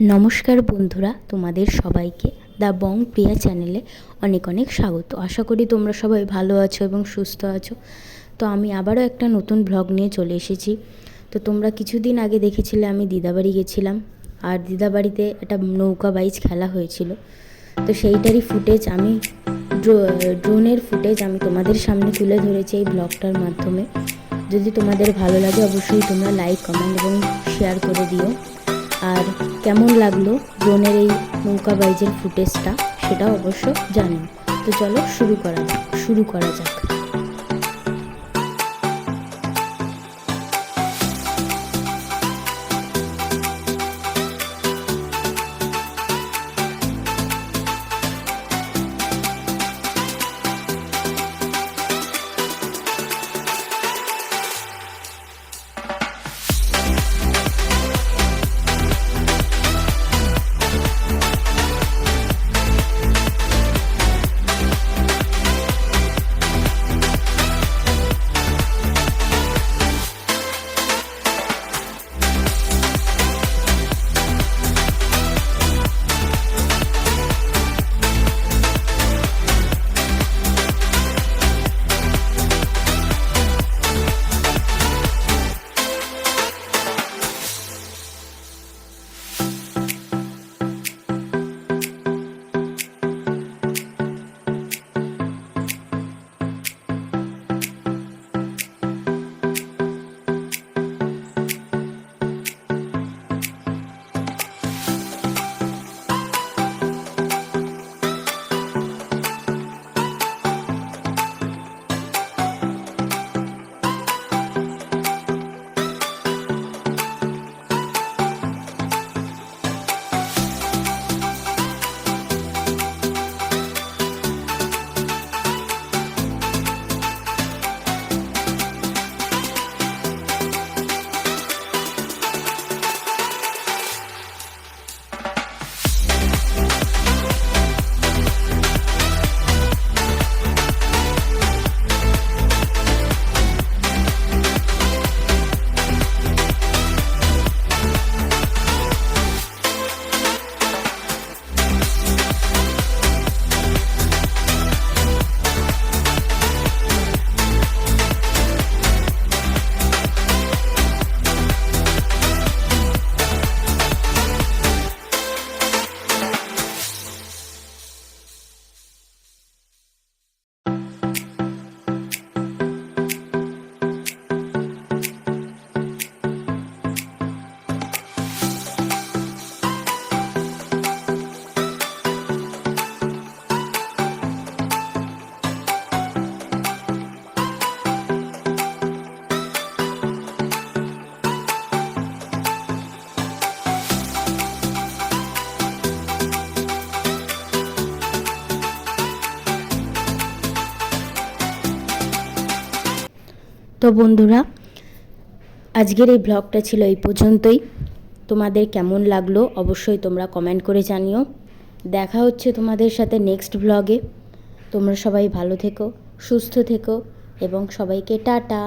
নমস্কার বন্ধুরা, তোমাদের সবাইকে দ্য বং প্রিয়া চ্যানেলে অনেক অনেক স্বাগত। আশা করি তোমরা সবাই ভালো আছো এবং সুস্থ আছো। তো আমি আবারও একটা নতুন ব্লগ নিয়ে চলে এসেছি। তো তোমরা কিছুদিন আগে দেখেছিলে আমি দিদাবাড়ি গেছিলাম। আর দিদাবাড়িতে একটা নৌকা বাইচ খেলা হয়েছিল। তো সেইটারই ফুটেজ আমি ড্রোনের ফুটেজ আমি তোমাদের সামনে তুলে ধরেছি এই ব্লগটার মাধ্যমে। যদি তোমাদের ভালো লাগে অবশ্যই তোমরা লাইক কমেন্ট এবং শেয়ার করে দিও। আর কেমন লাগল ড্রোনের এই নৌকা বাইজের ফুটেজটা সেটাও অবশ্য জানেন। তো চলো শুরু করা যাক, শুরু করা যাক। তো বন্ধুরা, আজকের এই ব্লগটা ছিল এই পর্যন্তই। তোমাদের কেমন লাগল অবশ্যই তোমরা কমেন্ট করে জানিও। দেখা হচ্ছে তোমাদের সাথে নেক্সট ব্লগে তোমরা সবাই ভালো থেকো, সুস্থ থেকো, এবং সবাইকে টাটা।